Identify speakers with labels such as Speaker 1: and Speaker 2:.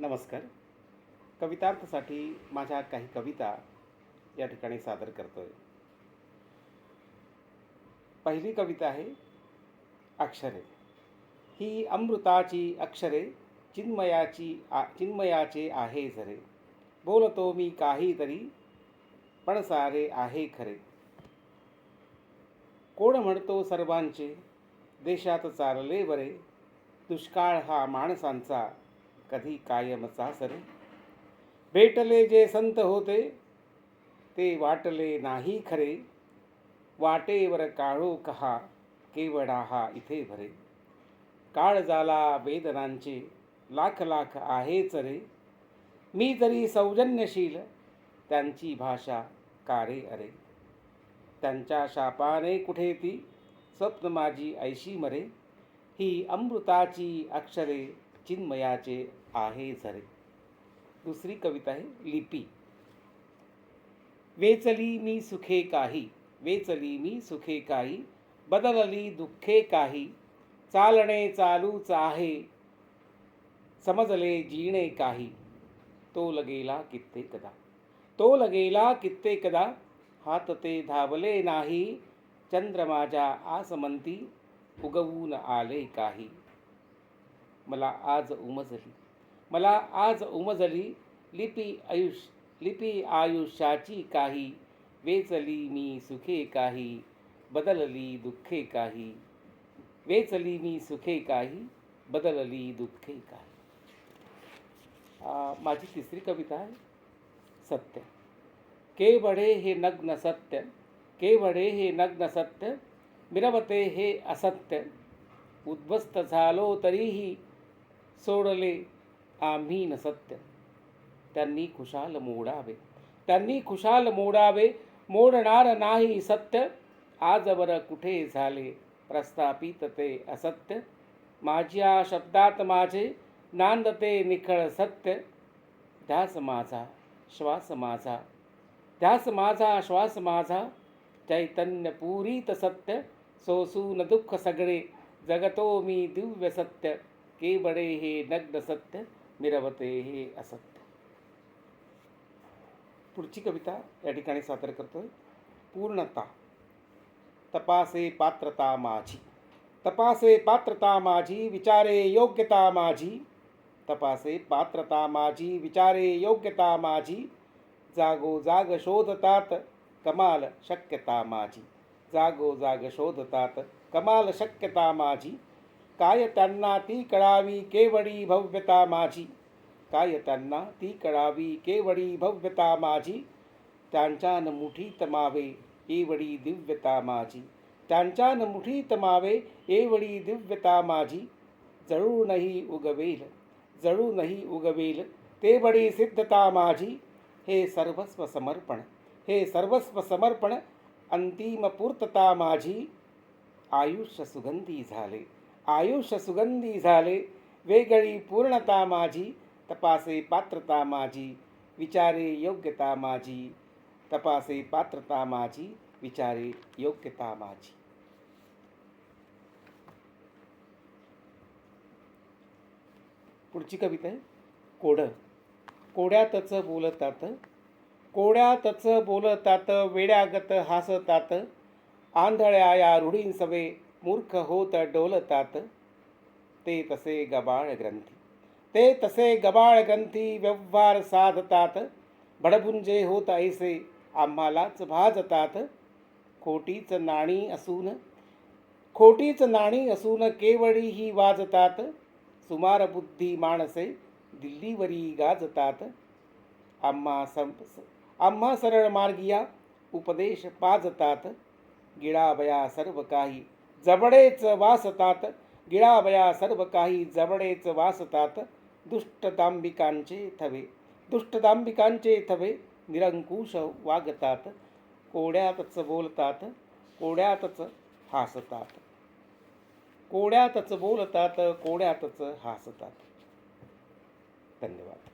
Speaker 1: नमस्कार. कवितार्थसाठी माझ्या काही कविता या ठिकाणी सादर करतोय. पहिली कविता आहे अक्षरे. ही अमृताची अक्षरे चिन्मयाची आ चिन्मयाचे आहे झरे. बोलतो मी काहीतरी पण सारे आहे खरे. कोण म्हणतो सर्वांचे देशात चालले बरे. दुष्काळ हा माणसांचा कधी कायमचा सरे भेटले जे संत होते ते वाटले नाही खरे. वाटेवर काळो कहा केवडा हा इथे भरे. काळ झाला वेदनांचे लाख लाख आहेच रे. मी तरी सौजन्यशील त्यांची भाषा कारे अरे. त्यांच्या शापाने कुठे ती स्वप्न माझी ऐशी मरे. ही अमृताची अक्षरे चिन्मयाचे आहे झरे. दुसरी कविता आहे लिपी. वेचली मी सुखे काही वेचली मी सुखे काही बदलली दुःखे काही चालणे चालूच आहे समजले जीणे काही. तो लगेला कित्येकदा तो लगेला कित्येकदा हात ते धावले नाही चंद्र माझ्या आसमंती उगवून आले काही. मला आज उमजली मला आज उमजली लिपी आयुष लिपी आयुष्याची काही. वेचली मी सुखे काही. बदलली दुःखे काही. वेचली मी सुखे काही. बदलली दुःखे काही. माझी तिसरी कविता आहे. सत्य. के बढे हे नग्न सत्य. के बढे हे नग्न सत्य. मिरवते हे असत्य. उद्ध्वस्त झालो तरीही सोडले आम्ही न सत्य. त्यांनी खुशाल मोडावे. त्यांनी खुशाल मोडावे. मोडणार नाही सत्य. आजवर कुठे झाले? प्रस्थापित ते असत्य. माझ्या शब्दात माझे नांदते निखळ सत्य. ध्यास माझा श्वास माझा. ध्यास माझा श्वास माझा. चैतन्य पुरीत सत्य. सोसून दुःख सगळे. जगतो मी दिव्य सत्य. केवडे हे नग्न सत्य मिरवते हे असत्य. पुढची कविता या ठिकाणी सादर करतोय. पूर्णता. तपासे पात्रता माझी. तपासे पात्रता माझी विचारे योग्यता माझी. तपासे पात्रता माझी विचारे योग्यता माझी. जागो जाग शोधतात कमाल शक्यता माझी. जागो जाग शोधतात कमाल शक्यता माझी. काय त्यांना ती कळावी केवडी भव्यता माझी काय त्यांना ती कळावी केवडी भव्यता माझी त्यांच्यान मुठीत मावे एवढी दिव्यता माझी त्यांच्यान मुठीत मावे एवढी दिव्यता माझी जळूनही उगवेल जळूनही उगवेल ते बडी सिद्धता माझी हे सर्वस्व समर्पण हे सर्वस्व समर्पण अंतिम पूर्तता माझी आयुष्य सुगंधी झाले आयुष्य सुगंधी झाले वेगळी पूर्णता माझी तपासे पात्रता माझी विचारे योग्यता माझी तपासे पात्रता माझी विचारे योग्यता माझी. पुढची कविता आहे कोडं. कोड्यातच बोलतात कोड्यातच बोलतात वेड्यागत हासतात आंधळ्या या रूढींसवे मूर्ख होत डोलतात ते तसे गबाळ ग्रंथी। ते तसे गबाळ ग्रंथी व्यवहार साधतात। भडभुंजे होत ऐसे आम्हालाच भाजतात। खोटीच नाणी असून खोटीच नाणी असून केवळी ही वाजतात। सुमार बुद्धी माणसे दिल्लीवरी गाजतात। आम्हा संप आम्हा सरळ मार्गिया उपदेश पाजतात। गिळावया सर्व काही जबडेच वासतात गिळावया सर्व काही जबडेच वासतात दुष्टदांबिकांचे थवे दुष्टदांबिकांचे थवे निरंकुश वागतात कोड्यातच बोलतात कोड्यातच हासतात. कोड्यातच बोलतात कोड्यातच हासतात. धन्यवाद.